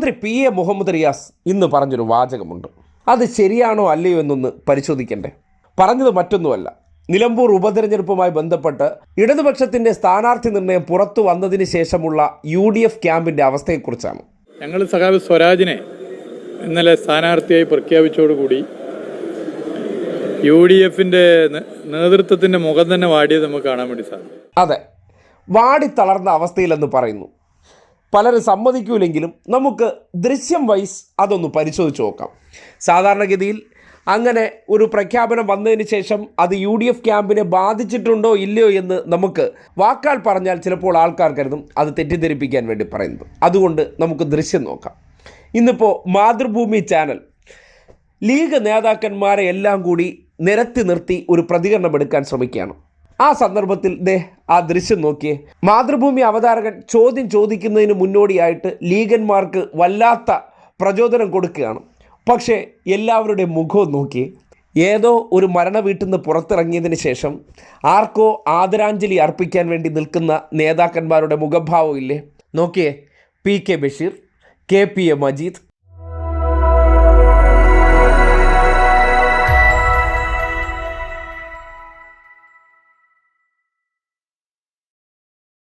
മന്ത്രി P A Muhammad Riyas ഇന്ന് പറഞ്ഞൊരു വാചകമുണ്ട്. അത് ശരിയാണോ അല്ലയോ എന്നൊന്ന് പരിശോധിക്കണ്ടേ? പറഞ്ഞത് മറ്റൊന്നുമല്ല. നിലമ്പൂർ ഉപതെരഞ്ഞെടുപ്പുമായി ബന്ധപ്പെട്ട് ഇടതുപക്ഷത്തിന്റെ സ്ഥാനാർത്ഥി നിർണയം പുറത്തു വന്നതിന് ശേഷമുള്ള യു ഡി എഫ് ക്യാമ്പിന്റെ അവസ്ഥയെക്കുറിച്ചാണ്. ഞങ്ങൾ സഖാവ് സ്വരാജിനെ ഇന്നലെ സ്ഥാനാർത്ഥിയായി പ്രഖ്യാപിച്ചതോടുകൂടി യു ഡി എഫിന്റെ നേതൃത്വത്തിന്റെ മുഖം തന്നെ വാടിയത് നമുക്ക് കാണാൻ വേണ്ടി സാധിക്കും. അതെ. വാടി തളർന്ന അവസ്ഥയിലെന്ന് പറയുന്നു. പലരും സമ്മതിക്കൂലെങ്കിലും നമുക്ക് ദൃശ്യം വൈസ് അതൊന്ന് പരിശോധിച്ച് നോക്കാം. സാധാരണഗതിയിൽ അങ്ങനെ ഒരു പ്രഖ്യാപനം വന്നതിന് ശേഷം അത് യു ഡി എഫ് ക്യാമ്പിനെ ബാധിച്ചിട്ടുണ്ടോ ഇല്ലയോ എന്ന് നമുക്ക് വാക്കാൽ പറഞ്ഞാൽ ചിലപ്പോൾ ആൾക്കാർ കരുതും അത് തെറ്റിദ്ധരിപ്പിക്കാൻ വേണ്ടി പറയുന്നത്. അതുകൊണ്ട് നമുക്ക് ദൃശ്യം നോക്കാം. ഇന്നിപ്പോൾ മാതൃഭൂമി ചാനൽ. ലീഗ് നേതാക്കന്മാരെ എല്ലാം കൂടി നിരത്തി നിർത്തി ഒരു പ്രതികരണം എടുക്കാൻ ശ്രമിക്കുകയാണ്. ആ സന്ദർഭത്തിൽ ദേ ആ ദൃശ്യം നോക്കിയേ. മാതൃഭൂമി അവതാരകൻ ചോദ്യം ചോദിക്കുന്നതിന് മുന്നോടിയായിട്ട് ലീഗന്മാർക്ക് വല്ലാത്ത പ്രചോദനം കൊടുക്കുകയാണ്. പക്ഷേ എല്ലാവരുടെ മുഖവും നോക്കി ഏതോ ഒരു മരണ വീട്ടിൽ നിന്ന് പുറത്തിറങ്ങിയതിന് ശേഷം ആർക്കോ ആദരാഞ്ജലി അർപ്പിക്കാൻ വേണ്ടി നിൽക്കുന്ന നേതാക്കന്മാരുടെ മുഖഭാവം ഇല്ലേ? നോക്കിയേ P K Basheer K P A Majeed